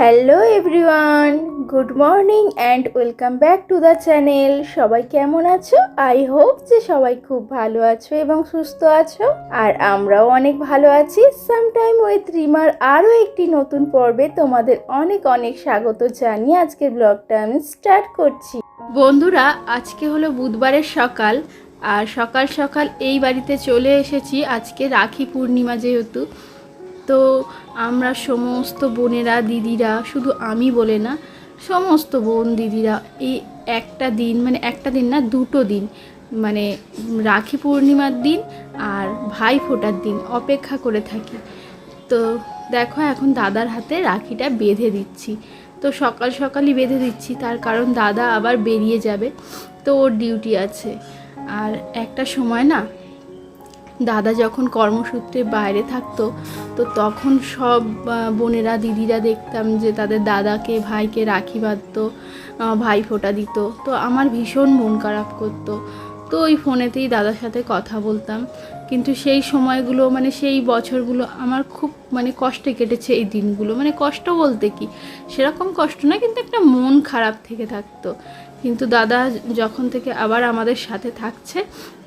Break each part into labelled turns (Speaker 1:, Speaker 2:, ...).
Speaker 1: Hello everyone, good morning and welcome back to the channel. সবাই কেমন আছো? I hope যে সবাই খুব ভালো আছো এবং সুস্থ আছো। আর আমরাও অনেক ভালো আছি। সামটাইম উইথ রিমার আরও একটি নতুন পর্বে তোমাদের অনেক অনেক স্বাগত জানিয়ে আজকের ব্লগটা আমি স্টার্ট করছি। বন্ধুরা, আজকে হলো বুধবারের সকাল আর সকাল সকাল এই বাড়িতে চলে এসেছি আজকে রাখি পূর্ণিমা যেহেতু। তো আমরা সমস্ত বোনেরা, দিদিরা, শুধু আমি বলে না, সমস্ত বোন, দিদিরা এই একটা দিন মানে একটা দিন না, দুটো দিন মানে রাখি পূর্ণিমার দিন আর ভাই ফোটার দিন অপেক্ষা করে থাকি। তো দেখো এখন দাদার হাতে রাখিটা বেঁধে দিচ্ছি। তো সকাল সকালই বেঁধে দিচ্ছি, তার কারণ দাদা আবার বেরিয়ে যাবে, তো ওর ডিউটি আছে। আর একটা সময় না দাদা যখন কর্মসূত্রে বাইরে থাকতো, তো তখন সব বোনেরা, দিদিরা দেখতাম যে তাদের দাদাকে, ভাইকে রাখি বাঁধতো ভাই ফোঁটা দিত। তো আমার ভীষণ মন খারাপ করতো। তো ওই ফোনেতেই দাদার সাথে কথা বলতাম। কিন্তু সেই সময়গুলো মানে সেই বছরগুলো আমার খুব মানে কষ্টে কেটেছে এই দিনগুলো। মানে কষ্ট বলতে কি? সেরকম কষ্ট না কিন্তু একটা মন খারাপ থেকে থাকতো। কিন্তু দাদা যখন থেকে আবার আমাদের সাথে থাকছে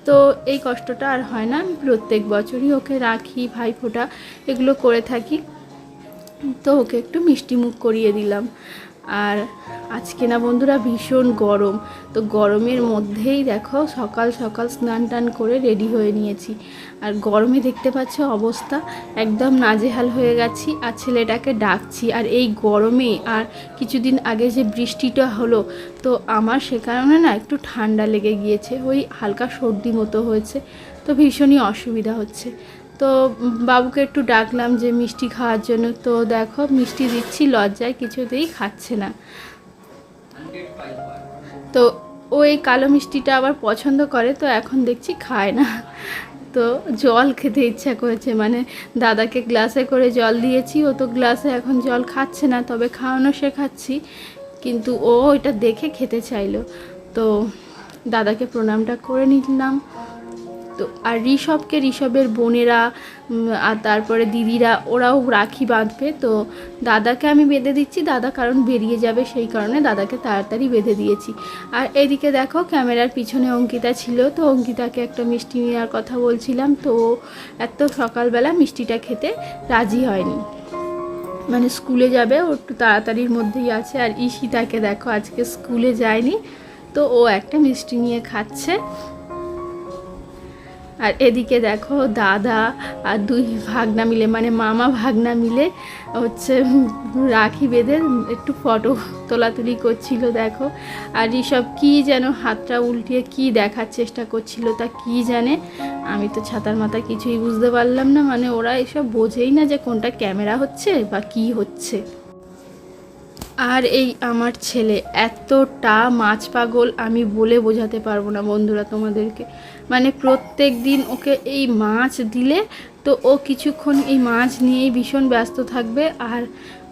Speaker 1: তো এই কষ্টটা আর হয় না। আমি প্রত্যেক বছরই ওকে রাখি, ভাইফোঁটা এগুলো করে থাকি। তো ওকে একটু মিষ্টি মুখ করিয়ে দিলাম। আর আজকে না বন্ধুরা ভীষণ গরম। তো গরমের মধ্যেই দেখো সকাল সকাল স্নান টান করে রেডি হয়ে নিয়েছি। আর গরমে দেখতে পাচ্ছ অবস্থা একদম নাজেহাল হয়ে গেছি আর ছেলেটাকে ডাকছি। আর এই গরমে আর কিছুদিন আগে যে বৃষ্টিটা হলো, তো আমার সে কারণে না একটু ঠান্ডা লেগে গিয়েছে। ওই হালকা সর্দি মতো হয়েছে, তো ভীষণই অসুবিধা হচ্ছে। তো বাবুকে একটু ডাকলাম যে মিষ্টি খাওয়ার জন্য। তো দেখো, মিষ্টি দিচ্ছি, লজ্জায় কিছুতেই খাচ্ছে না। তো ও এই কালো মিষ্টিটা আবার পছন্দ করে, তো এখন দেখছি খায় না। তো জল খেতে ইচ্ছা করেছে মানে দাদাকে গ্লাসে করে জল দিয়েছি, ও তো গ্লাসে এখন জল খাচ্ছে না, তবে খাওয়ানো শেখাচ্ছি। কিন্তু ও এটা দেখে খেতে চাইলো। তো দাদাকে প্রণামটা করে নিলাম। তো আর ঋষভকে, ঋষভের বোনেরা আর তারপরে দিদিরা, ওরাও রাখি বাঁধবে। তো দাদাকে আমি বেঁধে দিচ্ছি, দাদা কারণ বেরিয়ে যাবে সেই কারণে দাদাকে তাড়াতাড়ি বেঁধে দিয়েছি। আর এদিকে দেখো ক্যামেরার পিছনে অঙ্কিতা ছিল, তো অঙ্কিতাকে একটা মিষ্টি নেওয়ার কথা বলছিলাম, তো এত সকালবেলা মিষ্টিটা খেতে রাজি হয়নি। মানে স্কুলে যাবে, ও একটু তাড়াতাড়ির মধ্যেই আছে, আর ঈশিতাকে দেখো আজকে স্কুলে যায়নি, তো ও একটা মিষ্টি নিয়ে খাচ্ছে। আর এদিকে দেখো দাদা আর দুই ভাগনা মিলে মানে মামা ভাগনা মিলে হচ্ছে রাখি বেঁধে একটু ফটো তোলাতুলি করছিল, দেখো। আর ঋষভ কী যেন হাতটা উল্টিয়ে কি দেখার চেষ্টা করছিল তা কি জানে? আমি তো ছাতার মাথা কিছুই বুঝতে পারলাম না মানে ওরা এসব বোঝেই না যে কোনটা ক্যামেরা হচ্ছে বা কি হচ্ছে। আর এই আমার ছেলে, এতটা মাছ পাগল আমি বলে বোঝাতে পারব না বন্ধুরা তোমাদেরকে। মানে প্রত্যেক দিন ওকে এই মাছ দিলে তো ও কিছুক্ষণ এই মাছ নিয়েই ভীষণ ব্যস্ত থাকবে আর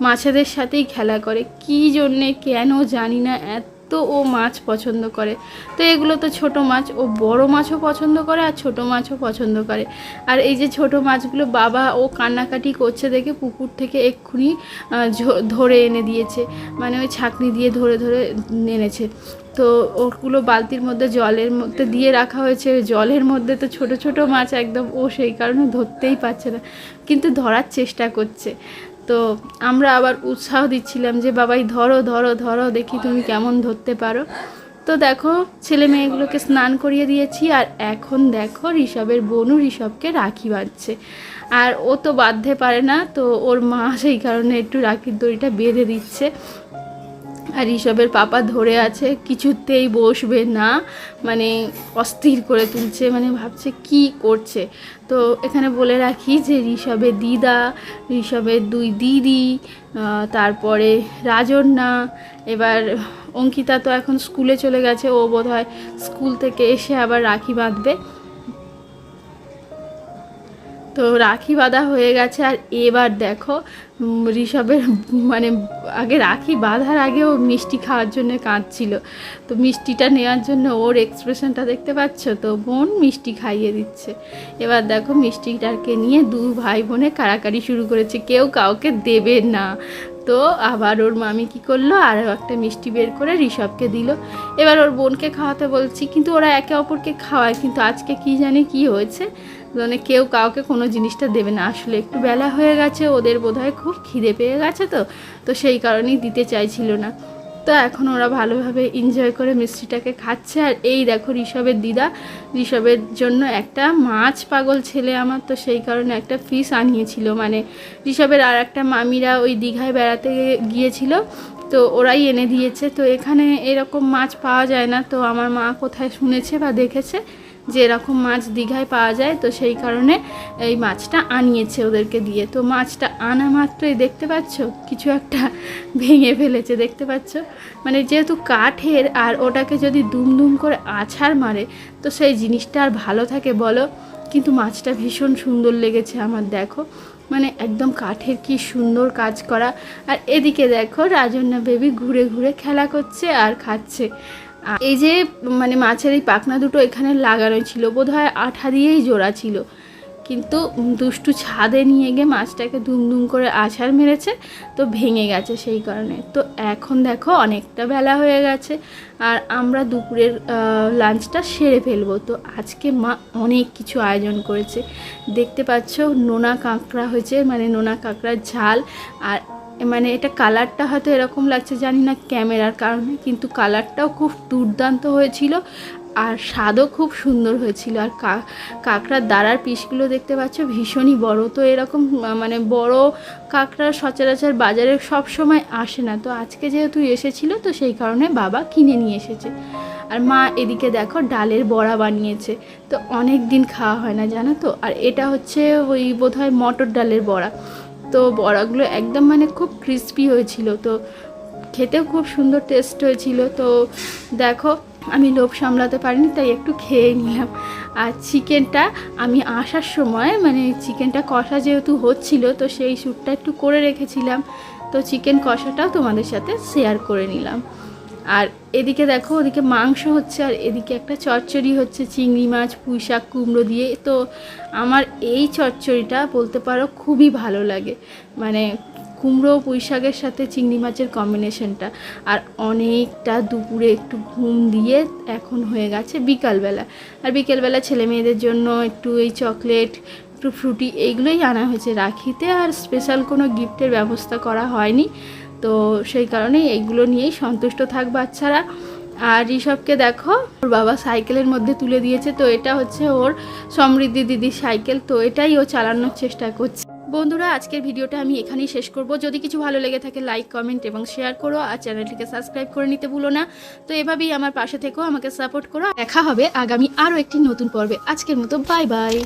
Speaker 1: মাছেদের সাথেই খেলা করে। কী জন্যে কেন জানি না এত ও মাছ পছন্দ করে। তো এগুলো তো ছোট মাছ, ও বড় মাছও পছন্দ করে আর ছোট মাছও পছন্দ করে। আর এই যে ছোট মাছগুলো বাবা ও কান্নাকাটি করছে দেখে পুকুর থেকে এক্ষুনি ধরে এনে দিয়েছে। মানে ওই ছাকনি দিয়ে ধরে ধরে এনেছে তো ওগুলো বালতির মধ্যে, জলের মধ্যে দিয়ে রাখা হয়েছে। জলের মধ্যে তো ছোট ছোট মাছ একদম ও সেই কারণে ধরতেই পারছে না। কিন্তু ধরার চেষ্টা করছে। তো আমরা আবার উৎসাহ দিচ্ছিলাম যে, বাবাই, ধরো ধরো ধরো, দেখি তুমি কেমন ধরতে পারো। তো দেখো, ছেলে মেয়েগুলোকে স্নান করিয়ে দিয়েছি আর এখন দেখো, ঋষভের বনু ঋষভকে রাখি বাঁধছে। আর ও তো বাঁধতে পারে না, তো ওর মা সেই কারণে একটু রাখির দড়িটা বেঁধে দিচ্ছে। আর ঋষভের পাপা ধরে আছে, কিছুতেই বসবে না মানে অস্থির করে তুলছে মানে ভাবছে কি করছে। তো এখানে বলে রাখি যে ঋষভের দিদা, ঋষভের দুই দিদি তারপরে রাজন্যা, এবার অঙ্কিতা তো এখন স্কুলে চলে গেছে, ও বোধ হয় স্কুল থেকে এসে আবার রাখি বাঁধবে। তো রাখি বাঁধা হয়ে গেছে। আর এবার দেখো ঋষভের মানে আগে রাখি বাঁধার আগে ও মিষ্টি খাওয়ার জন্য কাঁদছিল। তো মিষ্টিটা নেওয়ার জন্য ওর এক্সপ্রেশনটা দেখতে পাচ্ছ তো? বোন মিষ্টি খাইয়ে দিচ্ছে। এবার দেখো মিষ্টিটাকে নিয়ে দু ভাই বোনে কাড়াকাড়ি শুরু করেছে। কেউ কাউকে দেবে না। তো আবার ওর মামি কি করল? আরও একটা মিষ্টি বের করে ঋষভকে দিল। এবার ওর বোনকে খাওয়াতে বলছি, কিন্তু ওরা একে অপরকে খাওয়ায়, কিন্তু আজকে কি জানে কি হয়েছে? মানে কেউ কাউকে কোনো জিনিসটা দেবে না। আসলে একটু বেলা হয়ে গেছে, ওদের বোধহয় খুব খিদে পেয়ে গেছে তো তো সেই কারণেই দিতে চাইছিল না। তো এখন ওরা ভালোভাবে এনজয় করে মিষ্টিটাকে খাচ্ছে। আর এই দেখো ঋষভের দিদা, ঋষভের জন্য একটা মাছ পাগল ছেলে আমার, তো সেই কারণে একটা ফিস আনিয়েছিল। মানে ঋষভের আর একটা মামিরা ওই দীঘায় বেড়াতে গিয়েছিল, তো ওরাই এনে দিয়েছে। তো এখানে এরকম মাছ পাওয়া যায় না। তো আমার মা কোথায় শুনেছে বা দেখেছে? যে এরকম মাছ দীঘায় পাওয়া যায়, তো সেই কারণে এই মাছটা আনিয়েছে ওদেরকে দিয়ে। তো মাছটা আনা মাত্রই দেখতে পাচ্ছ? কিছু একটা ভেঙে ফেলেছে, দেখতে পাচ্ছ? মানে যেহেতু কাঠের আর ওটাকে যদি দুম দুম করে আছাড় মারে, তো সেই জিনিসটা আর ভালো থাকে বলো? কিন্তু মাছটা ভীষণ সুন্দর লেগেছে আমার, দেখো। মানে একদম কাঠের কি সুন্দর কাজ করা। আর এদিকে দেখো, রাজন্যা বেবি ঘুরে ঘুরে খেলা করছে আর খাচ্ছে। এই যে মানে মাছের এই পাখনা দুটো এখানে লাগানো ছিল, বোধহয় আঠা দিয়েই জোড়া ছিল। কিন্তু দুষ্টু ছাদে নিয়ে গিয়ে মাছটাকে দুমদুম করে আছাড় মেরেছে, তো ভেঙে গেছে সেই কারণে। তো এখন দেখো অনেকটা বেলা হয়ে গেছে, আর আমরা দুপুরের লাঞ্চটা সেরে ফেলব। তো আজকে মা অনেক কিছু আয়োজন করেছে। দেখতে পাচ্ছ নোনা কাঁকড়া হয়েছে মানে নোনা কাঁকড়ার ঝাল, আর মানে এটা কালারটা হয়তো এরকম লাগছে, জানি না ক্যামেরার কারণে, কিন্তু কালারটাও খুব দুর্দান্ত হয়েছিল আর স্বাদও খুব সুন্দর হয়েছিল। আর কাঁকড়ার দাঁড়ার পিসগুলো দেখতে পাচ্ছ, ভীষণই বড়। তো এরকম মানে বড় কাঁকড়া সচরাচর বাজারে সব সময় আসে না। তো আজকে যেহেতু এসেছিল, তো সেই কারণে বাবা কিনে নিয়ে এসেছে। আর মা এদিকে দেখো ডালের বড়া বানিয়েছে। তো অনেক দিন খাওয়া হয় না, জানো তো? আর এটা হচ্ছে ওই বোধহয় মটর ডালের বড়া। তো বড়াগুলো একদম মানে খুব ক্রিস্পি হয়েছিল। তো খেতেও খুব সুন্দর টেস্ট হয়েছিল। তো দেখো, আমি লোভ সামলাতে পারিনি, তাই একটু খেয়ে নিলাম। আর চিকেনটা আমি আসার সময় মানে চিকেনটা কষা যেহেতু হচ্ছিল, তো সেই স্যুটটা একটু করে রেখেছিলাম। তো চিকেন কষাটাও তোমাদের সাথে শেয়ার করে নিলাম। আর এদিকে দেখো, ওদিকে মাংস হচ্ছে আর এদিকে একটা চচ্চড়ি হচ্ছে, চিংড়ি মাছ, পুঁই শাক, কুমড়ো দিয়ে। তো আমার এই চচ্চড়িটা বলতে পারো খুবই ভালো লাগে। মানে কুমড়ো, পুঁই শাকের সাথে চিংড়ি মাছের কম্বিনেশনটা আর অনেকটা দুপুরে একটু ঘুম দিয়ে এখন হয়ে গেছে বিকালবেলা। আর বিকেলবেলা ছেলে মেয়েদের জন্য একটু এই চকলেট, একটু ফ্রুটি, এইগুলোই আনা হয়েছে। রাখিতে আর স্পেশাল কোনো গিফটের ব্যবস্থা করা হয়নি। তো সেই কারণেই এইগুলো নিয়েই সন্তুষ্ট থাক বাচ্চারা। আর ঋষভকে দেখো, ওর বাবা সাইকেলের মধ্যে তুলে দিয়েছে, তো এটা হচ্ছে ওর সমৃদ্ধি দিদির সাইকেল, তো এটাই ও চালানোর চেষ্টা করছে। বন্ধুরা, আজকের ভিডিওটা আমি এখানেই শেষ করব। যদি কিছু ভালো লেগে থাকে লাইক কমেন্ট এবং শেয়ার করো, আর চ্যানেলটিকে সাবস্ক্রাইব করে নিতে ভুলো না। তো এভাবেই আমার পাশে থেকেও আমাকে সাপোর্ট করো। দেখা হবে আগামী আরও একটি নতুন পর্বে। আজকের মতো বাই বাই